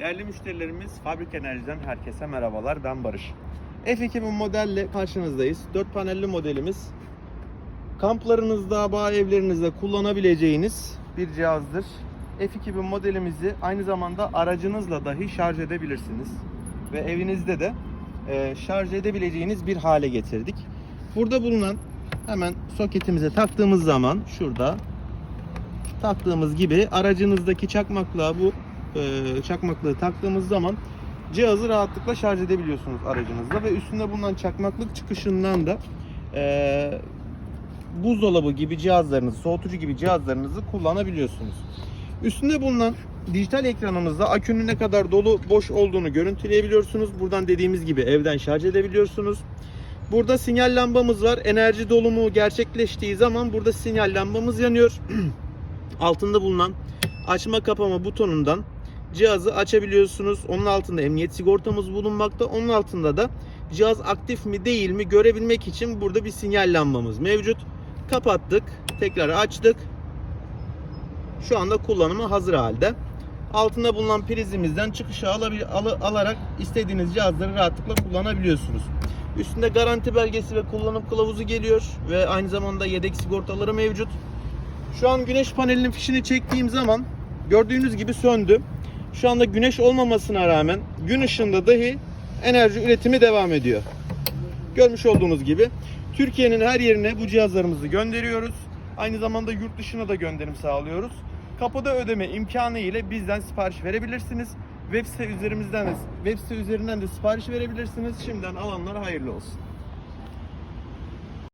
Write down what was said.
Değerli müşterilerimiz Fabrik Enerji'den herkese merhabalar. Ben Barış. F2000 modelle karşınızdayız. 4 panelli modelimiz. Kamplarınızda, bağ evlerinizde kullanabileceğiniz bir cihazdır. F2000 modelimizi aynı zamanda aracınızla dahi şarj edebilirsiniz. Ve evinizde de e, şarj edebileceğiniz bir hale getirdik. Burada bulunan hemen soketimize taktığımız zaman şurada taktığımız gibi aracınızdaki çakmaklığa bu e, çakmaklığı taktığımız zaman cihazı rahatlıkla şarj edebiliyorsunuz aracınızda ve üstünde bulunan çakmaklık çıkışından da e, buzdolabı gibi cihazlarınızı, soğutucu gibi cihazlarınızı kullanabiliyorsunuz. Üstünde bulunan dijital ekranımızda akünün ne kadar dolu boş olduğunu görüntüleyebiliyorsunuz. Buradan dediğimiz gibi evden şarj edebiliyorsunuz. Burada sinyal lambamız var. Enerji dolumu gerçekleştiği zaman burada sinyal lambamız yanıyor. Altında bulunan açma kapama butonundan cihazı açabiliyorsunuz. Onun altında emniyet sigortamız bulunmakta. Onun altında da cihaz aktif mi değil mi görebilmek için burada bir sinyal lambamız mevcut. Kapattık. Tekrar açtık. Şu anda kullanıma hazır halde. Altında bulunan prizimizden çıkışı alabil- alı- alarak istediğiniz cihazları rahatlıkla kullanabiliyorsunuz. Üstünde garanti belgesi ve kullanım kılavuzu geliyor ve aynı zamanda yedek sigortaları mevcut. Şu an güneş panelinin fişini çektiğim zaman gördüğünüz gibi söndü. Şu anda güneş olmamasına rağmen gün ışığında dahi enerji üretimi devam ediyor. Görmüş olduğunuz gibi Türkiye'nin her yerine bu cihazlarımızı gönderiyoruz. Aynı zamanda yurt dışına da gönderim sağlıyoruz. Kapıda ödeme imkanı ile bizden sipariş verebilirsiniz. Web site üzerimizden de, web site üzerinden de sipariş verebilirsiniz. Şimdiden alanlara hayırlı olsun.